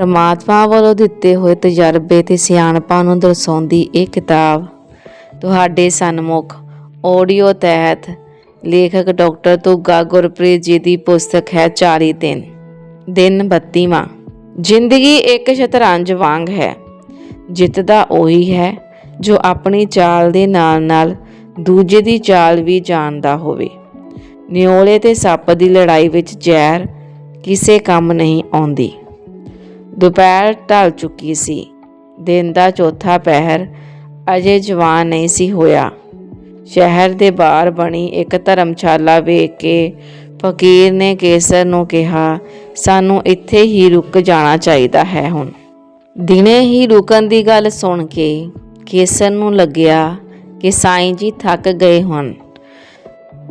ਪਰਮਾਤਮਾ ਵੱਲੋਂ ਦਿੱਤੇ ਹੋਏ ਤਜਰਬੇ ਤੇ ਸਿਆਣਪਾਂ ਨੂੰ ਦਰਸਾਉਂਦੀ ਇਹ ਕਿਤਾਬ, ਤੁਹਾਡੇ ਸਨਮੁਖ ਆਡੀਓ ਤਹਿਤ ਲੇਖਕ ਡਾਕਟਰ ਤੁਗਾ ਗੁਰਪ੍ਰੀਤ ਜੀ ਦੀ ਪੁਸਤਕ ਹੈ 40 ਦਿਨ ਦਿਨ 32ਵਾਂ ਜ਼ਿੰਦਗੀ ਇੱਕ ਸ਼ਤਰੰਜ ਵਾਂਗ ਹੈ। ਜਿੱਤਦਾ ਉਹੀ ਹੈ ਜੋ ਆਪਣੀ ਚਾਲ ਦੇ ਨਾਲ-ਨਾਲ ਦੂਜੇ ਦੀ ਚਾਲ ਵੀ ਜਾਣਦਾ ਹੋਵੇ। ਨਿਓਲੇ ਤੇ ਸੱਪ ਦੀ ਲੜਾਈ ਵਿੱਚ ਜ਼ਹਿਰ ਕਿਸੇ ਕੰਮ ਨਹੀਂ ਆਉਂਦੀ। ਦੁਪਹਿਰ ਢਲ ਚੁੱਕੀ ਸੀ। ਦਿਨ ਦਾ ਚੌਥਾ ਪਹਿਰ ਅਜੇ ਜਵਾਨ ਨਹੀਂ ਸੀ ਹੋਇਆ। ਸ਼ਹਿਰ ਦੇ ਬਾਹਰ ਬਣੀ ਇੱਕ ਧਰਮਸ਼ਾਲਾ ਵੇਖ ਕੇ ਫਕੀਰ ਨੇ ਕੇਸਰ ਨੂੰ ਕਿਹਾ, ਸਾਨੂੰ ਇੱਥੇ ਹੀ ਰੁਕ ਜਾਣਾ ਚਾਹੀਦਾ ਹੈ ਹੁਣ। ਦਿਨੇ ਹੀ ਰੁਕਣ ਦੀ ਗੱਲ ਸੁਣ ਕੇ ਕੇਸਰ ਨੂੰ ਲੱਗਿਆ ਕਿ ਸਾਈਂ ਜੀ ਥੱਕ ਗਏ ਹਨ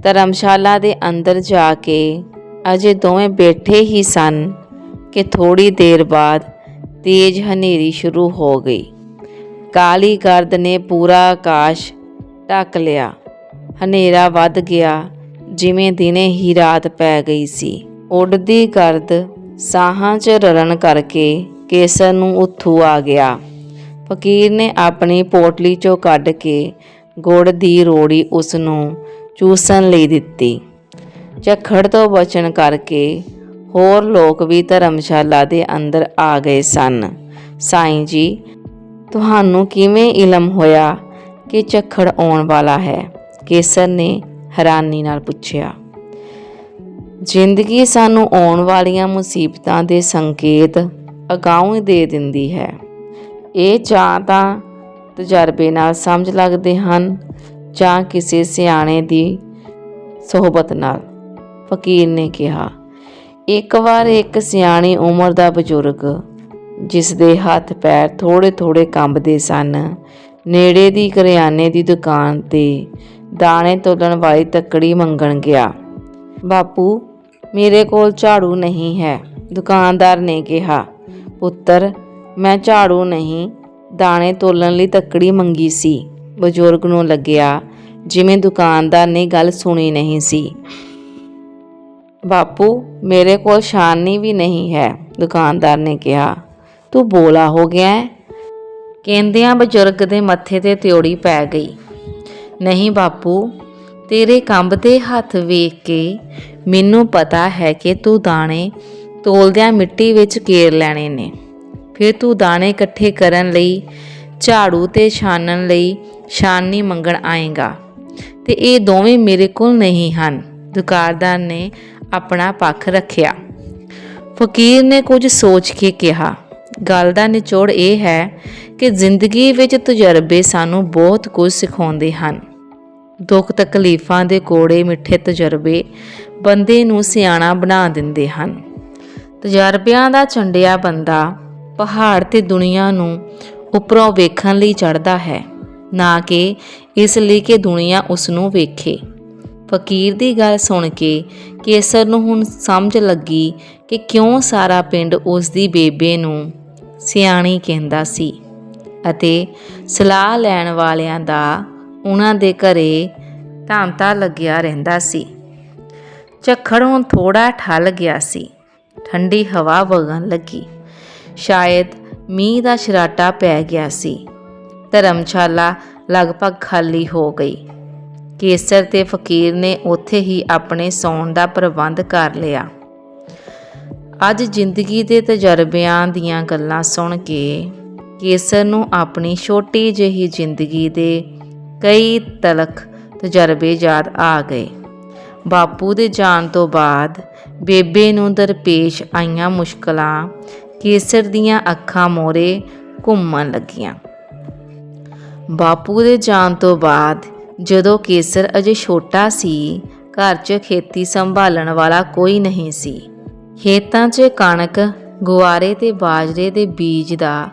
ਧਰਮਸ਼ਾਲਾ ਦੇ ਅੰਦਰ ਜਾ ਕੇ ਅਜੇ ਦੋਵੇਂ ਬੈਠੇ ਹੀ ਸਨ। ਕਿ ਥੋੜੀ ਦੇਰ ਬਾਅਦ ਤੇਜ਼ ਹਨੇਰੀ ਸ਼ੁਰੂ ਹੋ ਗਈ। ਕਾਲੀ ਗਰਦ ਨੇ ਪੂਰਾ ਆਕਾਸ਼ ਢੱਕ ਲਿਆ। ਹਨੇਰਾ ਵੱਧ ਗਿਆ, ਜਿਵੇਂ ਦਿਨੇ ਹੀ ਰਾਤ ਪੈ ਗਈ ਸੀ। ਉੱਡਦੀ ਗਰਦ ਸਾਹਾਂ 'ਚ ਰਲਣ ਕਰਕੇ ਕੇਸਰ ਨੂੰ ਉੱਥੂ ਆ ਗਿਆ। ਫਕੀਰ ਨੇ ਆਪਣੀ ਪੋਟਲੀ 'ਚੋਂ ਕੱਢ ਕੇ ਗੁੜ ਦੀ ਰੋੜੀ ਉਸ ਨੂੰ ਚੂਸਣ ਲਈ ਦਿੱਤੀ। ਝੱਖੜ ਤੋਂ ਬਚਣ ਕਰਕੇ ਹੋਰ ਲੋਕ ਵੀ ਧਰਮਸ਼ਾਲਾ ਦੇ ਅੰਦਰ ਆ ਗਏ ਸਨ। ਸਾਈਂ ਜੀ, ਤੁਹਾਨੂੰ ਕਿਵੇਂ ਇਲਮ ਹੋਇਆ ਕਿ ਝੱਖੜ ਆਉਣ ਵਾਲਾ ਹੈ? ਕੇਸਰ ਨੇ ਹੈਰਾਨੀ ਨਾਲ ਪੁੱਛਿਆ। ਜ਼ਿੰਦਗੀ ਸਾਨੂੰ ਆਉਣ ਵਾਲੀਆਂ ਮੁਸੀਬਤਾਂ ਦੇ ਸੰਕੇਤ ਅਗਾਊਂ ਹੀ ਦੇ ਦਿੰਦੀ ਹੈ। ਇਹ ਜਾਂ ਤਾਂ ਤਜਰਬੇ ਨਾਲ ਸਮਝ ਲੱਗਦੇ ਹਨ ਜਾਂ ਕਿਸੇ ਸਿਆਣੇ ਦੀ ਸਹਬਤ ਨਾਲ, ਫਕੀਰ ਨੇ ਕਿਹਾ। ਇੱਕ ਵਾਰ ਇੱਕ ਸਿਆਣੀ ਉਮਰ ਦਾ ਬਜ਼ੁਰਗ ਜਿਸ ਦੇ ਹੱਥ ਪੈਰ ਥੋੜੇ ਥੋੜੇ ਕੰਬਦੇ ਸਨ, ਨੇੜੇ ਦੀ ਕਰਿਆਨੇ ਦੀ ਦੁਕਾਨ ਤੇ ਦਾਣੇ ਤੋਲਣ ਵਾਲੀ ਤੱਕੜੀ ਮੰਗਣ ਗਿਆ। ਬਾਪੂ, ਮੇਰੇ ਕੋਲ ਝਾੜੂ ਨਹੀਂ ਹੈ, ਦੁਕਾਨਦਾਰ ਨੇ ਕਿਹਾ। ਪੁੱਤਰ, ਮੈਂ ਝਾੜੂ ਨਹੀਂ, ਦਾਣੇ ਤੋਲਣ ਲਈ ਤੱਕੜੀ ਮੰਗੀ ਸੀ। ਬਜ਼ੁਰਗ ਨੂੰ ਲੱਗਿਆ ਜਿਵੇਂ ਦੁਕਾਨਦਾਰ ਨੇ ਗੱਲ ਸੁਣੀ ਨਹੀਂ ਸੀ। ਬਾਪੂ, ਮੇਰੇ ਕੋਲ ਛਾਨਣੀ ਵੀ ਨਹੀਂ ਹੈ, ਦੁਕਾਨਦਾਰ ਨੇ ਕਿਹਾ। ਤੂੰ ਬੋਲਾ ਹੋ ਗਿਆ ਹੈ? ਕਹਿੰਦਿਆਂ ਬਜ਼ੁਰਗ ਦੇ ਮੱਥੇ ਤੇ ਤਿਉੜੀ ਪੈ ਗਈ। ਨਹੀਂ ਬਾਪੂ, ਤੇਰੇ ਕੰਬਦੇ ਹੱਥ ਵੇਖ ਕੇ ਮੈਨੂੰ ਪਤਾ ਹੈ ਕਿ ਤੂੰ ਦਾਣੇ ਤੋਲਦਿਆਂ ਮਿੱਟੀ ਵਿੱਚ ਕੇਰ ਲੈਣੇ ਨੇ। ਫਿਰ ਤੂੰ ਦਾਣੇ ਇਕੱਠੇ ਕਰਨ ਲਈ, ਝਾੜੂ ਤੇ ਛਾਨਣ ਲਈ ਛਾਨਣੀ ਮੰਗਣ ਆਏਗਾ। ਤੇ ਇਹ ਦੋਵੇਂ ਮੇਰੇ ਕੋਲ ਨਹੀਂ ਹਨ, ਦੁਕਾਨਦਾਰ ਨੇ ਆਪਣਾ ਪੱਖ ਰੱਖਿਆ। ਫਕੀਰ ਨੇ ਕੁਝ ਸੋਚ ਕੇ ਕਿਹਾ, ਗੱਲ ਦਾ ਨਿਚੋੜ ਇਹ ਹੈ ਕਿ ਜ਼ਿੰਦਗੀ ਵਿੱਚ ਤਜਰਬੇ ਸਾਨੂੰ ਬਹੁਤ ਕੁਝ ਸਿਖਾਉਂਦੇ ਹਨ। ਦੁੱਖ ਤਕਲੀਫਾਂ ਦੇ ਕੋੜੇ ਮਿੱਠੇ ਤਜਰਬੇ ਬੰਦੇ ਨੂੰ ਸਿਆਣਾ ਬਣਾ ਦਿੰਦੇ ਹਨ। ਤਜਰਬਿਆਂ ਦਾ ਚੰਡਿਆ ਬੰਦਾ ਪਹਾੜ ਤੇ ਦੁਨੀਆ ਨੂੰ ਉੱਪਰੋਂ ਵੇਖਣ ਲਈ ਚੜਦਾ ਹੈ, ਨਾ ਕਿ ਇਸ ਲਈ ਕਿ ਦੁਨੀਆ ਉਸ ਨੂੰ ਵੇਖੇ। ਫਕੀਰ ਦੀ ਗੱਲ ਸੁਣ ਕੇ ਕੇਸਰ ਨੂੰ ਹੁਣ ਸਮਝ ਲੱਗੀ ਕਿ ਕਿਉਂ ਸਾਰਾ ਪਿੰਡ ਉਸ ਦੀ ਬੇਬੇ ਨੂੰ ਸਿਆਣੀ ਕਹਿੰਦਾ ਸੀ ਅਤੇ ਸਲਾਹ ਲੈਣ ਵਾਲਿਆਂ ਦਾ ਉਹਨਾਂ ਦੇ ਘਰੇ ਧਾਂਤਾ ਲੱਗਿਆ ਰਹਿੰਦਾ ਸੀ। ਝੱਖੜ ਹੁਣ ਥੋੜਾ ਠੱਲ ਗਿਆ ਸੀ। ਠੰਡੀ ਹਵਾ ਵਗਣ ਲੱਗੀ। ਸ਼ਾਇਦ ਮੀਂਹ ਦਾ ਸ਼ਰਾਟਾ ਪੈ ਗਿਆ ਸੀ। ਧਰਮਸ਼ਾਲਾ ਲਗਭਗ ਖਾਲੀ ਹੋ ਗਈ। ਕੇਸਰ ਤੇ ਫਕੀਰ ਨੇ ਉੱਥੇ ਹੀ ਆਪਣੇ ਸੌਣ ਦਾ ਪ੍ਰਬੰਧ ਕਰ ਲਿਆ। ਅੱਜ ਜ਼ਿੰਦਗੀ ਦੇ ਤਜਰਬਿਆਂ ਦੀਆਂ ਗੱਲਾਂ ਸੁਣ ਕੇ ਕੇਸਰ ਨੂੰ ਆਪਣੀ ਛੋਟੀ ਜਿਹੀ ਜ਼ਿੰਦਗੀ ਦੇ ਕਈ ਤਲਖ ਤਜਰਬੇ ਯਾਦ ਆ ਗਏ। ਬਾਪੂ ਦੇ ਜਾਣ ਤੋਂ ਬਾਅਦ ਬੇਬੇ ਨੂੰ ਦਰਪੇਸ਼ ਆਈਆਂ ਮੁਸ਼ਕਲਾਂ ਕੇਸਰ ਦੀਆਂ ਅੱਖਾਂ ਮੋਰੇ ਘੁੰਮਣ ਲੱਗੀਆਂ। ਬਾਪੂ ਦੇ ਜਾਣ ਤੋਂ ਬਾਅਦ ਜਦੋਂ ਕੇਸਰ ਅਜੇ ਛੋਟਾ ਸੀ, ਘਰ 'ਚ ਖੇਤੀ ਸੰਭਾਲਣ ਵਾਲਾ ਕੋਈ ਨਹੀਂ ਸੀ। ਖੇਤਾਂ 'ਚ ਕਣਕ, ਗੁਆਰੇ ਤੇ ਬਾਜਰੇ ਦੇ ਬੀਜ ਦਾ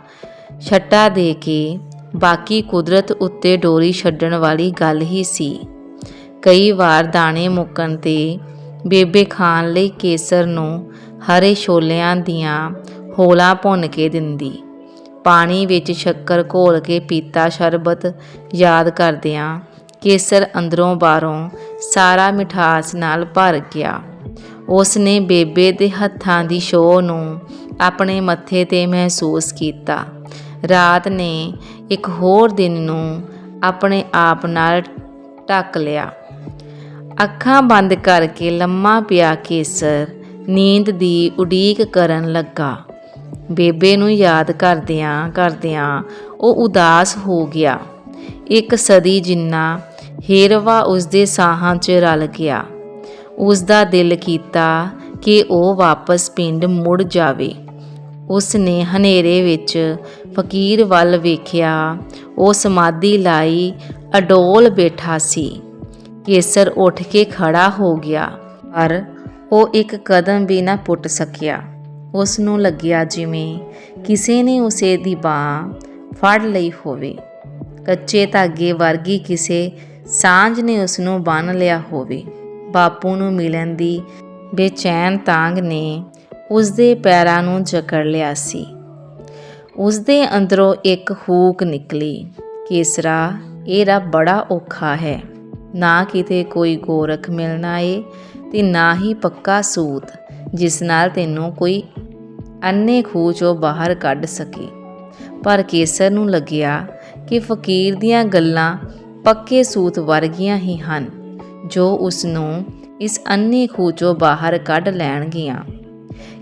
ਛੱਟਾ ਦੇ ਕੇ ਬਾਕੀ ਕੁਦਰਤ ਉੱਤੇ ਡੋਰੀ ਛੱਡਣ ਵਾਲੀ ਗੱਲ ਹੀ ਸੀ। ਕਈ ਵਾਰ ਦਾਣੇ ਮੁੱਕਣ ਤੇ ਬੇਬੇ ਖਾਣ ਲਈ ਕੇਸਰ ਨੂੰ ਹਰੇ ਛੋਲਿਆਂ ਦੀਆਂ ਹੋਲਾਂ ਭੁੰਨ ਕੇ ਦਿੰਦੀ। ਪਾਣੀ ਵਿੱਚ ਸ਼ੱਕਰ ਘੋਲ ਕੇ ਪੀਤਾ ਸ਼ਰਬਤ, ਯਾਦ ਕਰਦਿਆਂ ਕੇਸਰ ਅੰਦਰੋਂ ਬਾਹਰੋਂ ਸਾਰਾ ਮਿਠਾਸ ਨਾਲ ਭਰ ਗਿਆ। ਉਸ ਨੇ ਬੇਬੇ ਦੇ ਹੱਥਾਂ ਦੀ ਸ਼ੋਅ ਨੂੰ ਆਪਣੇ ਮੱਥੇ ਤੇ ਮਹਿਸੂਸ ਕੀਤਾ। ਰਾਤ ਨੇ ਇੱਕ ਹੋਰ ਦਿਨ ਨੂੰ ਆਪਣੇ ਆਪ ਨਾਲ ਢੱਕ ਲਿਆ। ਅੱਖਾਂ ਬੰਦ ਕਰਕੇ ਲੰਮਾ ਪਿਆ ਕੇਸਰ ਨੀਂਦ ਦੀ ਉਡੀਕ ਕਰਨ ਲੱਗਾ। ਬੇਬੇ ਨੂੰ ਯਾਦ ਕਰਦਿਆਂ ਕਰਦਿਆਂ ਉਹ ਉਦਾਸ ਹੋ ਗਿਆ। ਇੱਕ ਸਦੀ ਜਿੰਨਾ ਹੇਰਵਾ ਉਸਦੇ ਸਾਹਾਂ 'ਚ ਰਲ ਗਿਆ। ਉਸਦਾ ਦਿਲ ਕੀਤਾ ਕਿ ਉਹ ਵਾਪਸ ਪਿੰਡ ਮੁੜ ਜਾਵੇ। ਉਸ ਨੇ ਹਨੇਰੇ ਵਿੱਚ ਫਕੀਰ ਵੱਲ ਵੇਖਿਆ। ਉਹ ਸਮਾਧੀ ਲਾਈ ਅਡੋਲ ਬੈਠਾ ਸੀ। ਕੇਸਰ ਉੱਠ ਕੇ ਖੜਾ ਹੋ ਗਿਆ, ਪਰ ਉਹ ਇੱਕ ਕਦਮ ਵੀ ਨਾ ਪੁੱਟ ਸਕਿਆ। ਉਸ ਨੂੰ ਲੱਗਿਆ ਜਿਵੇਂ ਕਿਸੇ ਨੇ ਉਸੇ ਦੀ ਬਾਹ ਫੜ ਲਈ ਹੋਵੇ। ਕੱਚੇ ਧਾਗੇ ਵਰਗੀ ਕਿਸੇ ਸਾਂਝ ਨੇ ਉਸ ਨੂੰ ਬੰਨ ਲਿਆ ਹੋਵੇ। ਬਾਪੂ ਨੂੰ ਮਿਲਣ ਦੀ ਬੇਚੈਨ ਤਾਂਗ ਨੇ ਉਸ ਦੇ ਪੈਰਾਂ ਨੂੰ ਜਕੜ ਲਿਆ ਸੀ। ਉਸ ਦੇ ਅੰਦਰੋਂ ਇੱਕ ਹੂਕ ਨਿਕਲੀ, ਕੇਸਰਾ, ਇਹਦਾ ਬੜਾ ਔਖਾ ਹੈ। ਨਾ ਕਿਤੇ ਕੋਈ ਗੋਰਖ ਮਿਲਣਾ ਏ ਤੇ ਨਾ ਹੀ ਪੱਕਾ ਸੂਤ, ਜਿਸ ਨਾਲ ਤੈਨੂੰ ਕੋਈ ਅੰਨੇ ਖੂਹ ਚੋਂ ਬਾਹਰ ਕੱਢ ਸਕੇ। ਪਰ ਕੇਸਰ ਨੂੰ ਲੱਗਿਆ ਕਿ ਫਕੀਰ ਦੀਆਂ ਗੱਲਾਂ ਪੱਕੇ ਸੂਤ ਵਰਗੀਆਂ ਹੀ ਹਨ, ਜੋ ਉਸ ਨੂੰ ਇਸ ਅੰਨੇ ਖੂਹ ਚੋਂ ਬਾਹਰ ਕੱਢ ਲੈਣਗੀਆਂ।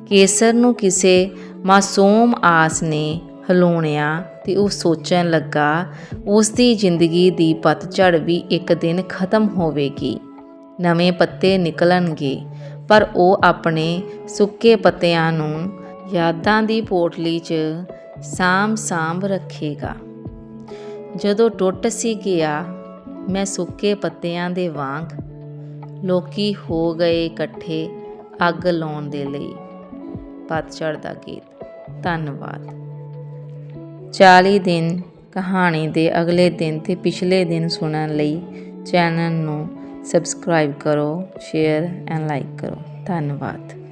ਕੇਸਰ ਨੂੰ ਕਿਸੇ ਮਾਸੂਮ ਆਸ ਨੇ ਹਲੂਣਿਆ ਤੇ ਉਹ ਸੋਚਣ ਲੱਗਾ, ਉਸ ਦੀ ਜ਼ਿੰਦਗੀ ਦੀ ਪਤਝੜ ਵੀ ਇੱਕ ਦਿਨ ਖਤਮ ਹੋਵੇਗੀ। ਨਵੇਂ ਪੱਤੇ ਨਿਕਲਣਗੇ, ਪਰ ਉਹ ਆਪਣੇ ਸੁੱਕੇ ਪੱਤਿਆਂ ਨੂੰ ਯਾਦਾਂ ਦੀ ਪੋਟਲੀ 'ਚ ਸਾਂਭ-ਸਾਂਭ ਰੱਖੇਗਾ। ਜਦੋਂ ਟੁੱਟ ਸੀ ਗਿਆ, ਮੈਂ ਸੁੱਕੇ ਪੱਤਿਆਂ ਦੇ ਵਾਂਗ ਲੋਕੀ ਹੋ ਗਏ ਇਕੱਠੇ ਅੱਗ ਲਾਉਣ ਦੇ ਲਈ। ਪਤਝੜ ਦਾ ਗੀਤ। ਧੰਨਵਾਦ। 40 ਦਿਨ ਕਹਾਣੀ ਦੇ ਅਗਲੇ ਦਿਨ ਤੇ ਪਿਛਲੇ ਦਿਨ ਸੁਣਨ ਲਈ ਚੈਨਲ ਨੂੰ ਸਬਸਕ੍ਰਾਈਬ ਕਰੋ, ਸ਼ੇਅਰ ਐਂਡ ਲਾਈਕ ਕਰੋ। ਧੰਨਵਾਦ।